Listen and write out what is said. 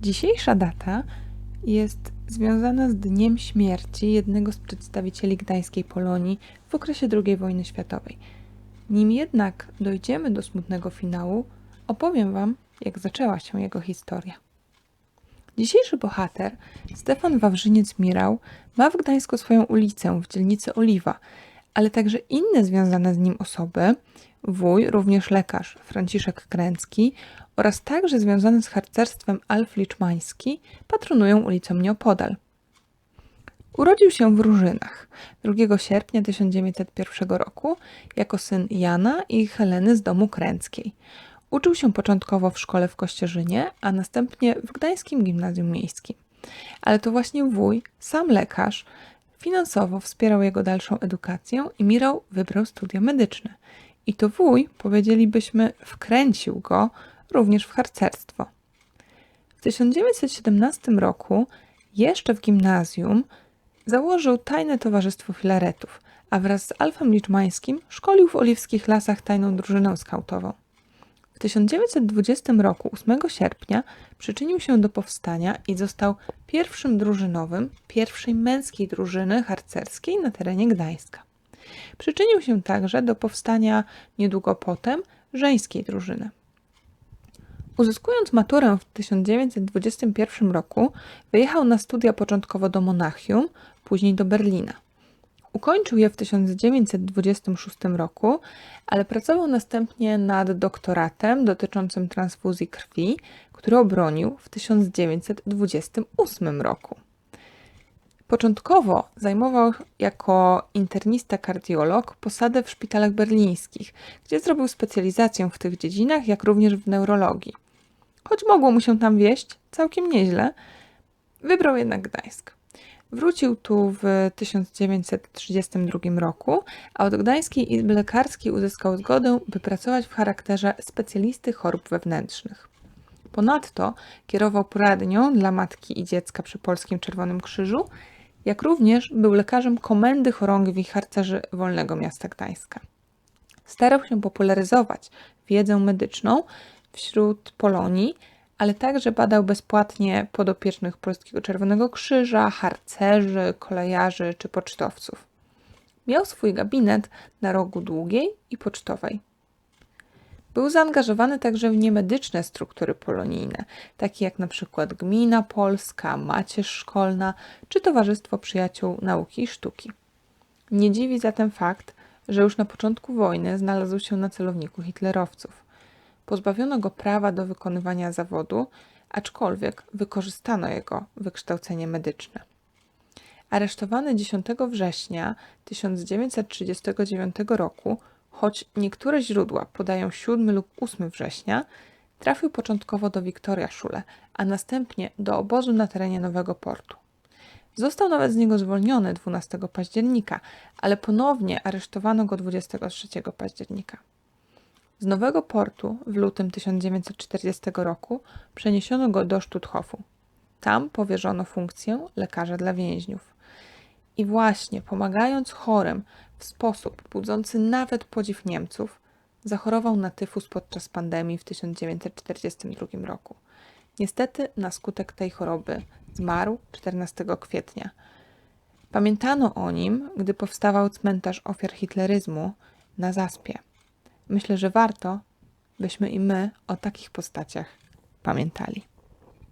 Dzisiejsza data jest związana z dniem śmierci jednego z przedstawicieli gdańskiej Polonii w okresie II wojny światowej. Nim jednak dojdziemy do smutnego finału, opowiem Wam, jak zaczęła się jego historia. Dzisiejszy bohater, Stefan Wawrzyniec-Mirał, ma w Gdańsku swoją ulicę w dzielnicy Oliwa, ale także inne związane z nim osoby, wuj, również lekarz Franciszek Kręcki oraz także związany z harcerstwem Alf Liczmański patronują ulicą nieopodal. Urodził się w Różynach 2 sierpnia 1901 roku jako syn Jana i Heleny z domu Kręckiej. Uczył się początkowo w szkole w Kościerzynie, a następnie w Gdańskim Gimnazjum Miejskim. Ale to właśnie wuj, sam lekarz, finansowo wspierał jego dalszą edukację i Mirał wybrał studia medyczne. I to wuj, powiedzielibyśmy, wkręcił go również w harcerstwo. W 1917 roku, jeszcze w gimnazjum, założył tajne towarzystwo filaretów, a wraz z Alfem Liczmańskim szkolił w oliwskich lasach tajną drużynę skautową. W 1920 roku, 8 sierpnia, przyczynił się do powstania i został pierwszym drużynowym pierwszej męskiej drużyny harcerskiej na terenie Gdańska. Przyczynił się także do powstania niedługo potem żeńskiej drużyny. Uzyskując maturę w 1921 roku, wyjechał na studia początkowo do Monachium, później do Berlina. Ukończył je w 1926 roku, ale pracował następnie nad doktoratem dotyczącym transfuzji krwi, który obronił w 1928 roku. Początkowo zajmował jako internista kardiolog posadę w szpitalach berlińskich, gdzie zrobił specjalizację w tych dziedzinach, jak również w neurologii. Choć mogło mu się tam wieść całkiem nieźle, wybrał jednak Gdańsk. Wrócił tu w 1932 roku, a od Gdańskiej Izby Lekarskiej uzyskał zgodę, by pracować w charakterze specjalisty chorób wewnętrznych. Ponadto kierował poradnią dla matki i dziecka przy Polskim Czerwonym Krzyżu, jak również był lekarzem Komendy Chorągwi Harcerzy Wolnego Miasta Gdańska. Starał się popularyzować wiedzę medyczną wśród Polonii, ale także badał bezpłatnie podopiecznych Polskiego Czerwonego Krzyża, harcerzy, kolejarzy czy pocztowców. Miał swój gabinet na rogu długiej i pocztowej. Był zaangażowany także w niemedyczne struktury polonijne, takie jak przykład Gmina Polska, Macierz Szkolna czy Towarzystwo Przyjaciół Nauki i Sztuki. Nie dziwi zatem fakt, że już na początku wojny znalazł się na celowniku hitlerowców. Pozbawiono go prawa do wykonywania zawodu, aczkolwiek wykorzystano jego wykształcenie medyczne. Aresztowany 10 września 1939 roku choć niektóre źródła podają 7 lub 8 września, trafił początkowo do Wiktoria Szule, a następnie do obozu na terenie Nowego Portu. Został nawet z niego zwolniony 12 października, ale ponownie aresztowano go 23 października. Z Nowego Portu w lutym 1940 roku przeniesiono go do Stutthofu. Tam powierzono funkcję lekarza dla więźniów. I właśnie pomagając chorym w sposób budzący nawet podziw Niemców, zachorował na tyfus podczas pandemii w 1942 roku. Niestety na skutek tej choroby zmarł 14 kwietnia. Pamiętano o nim, gdy powstawał cmentarz ofiar hitleryzmu na Zaspie. Myślę, że warto, byśmy i my o takich postaciach pamiętali.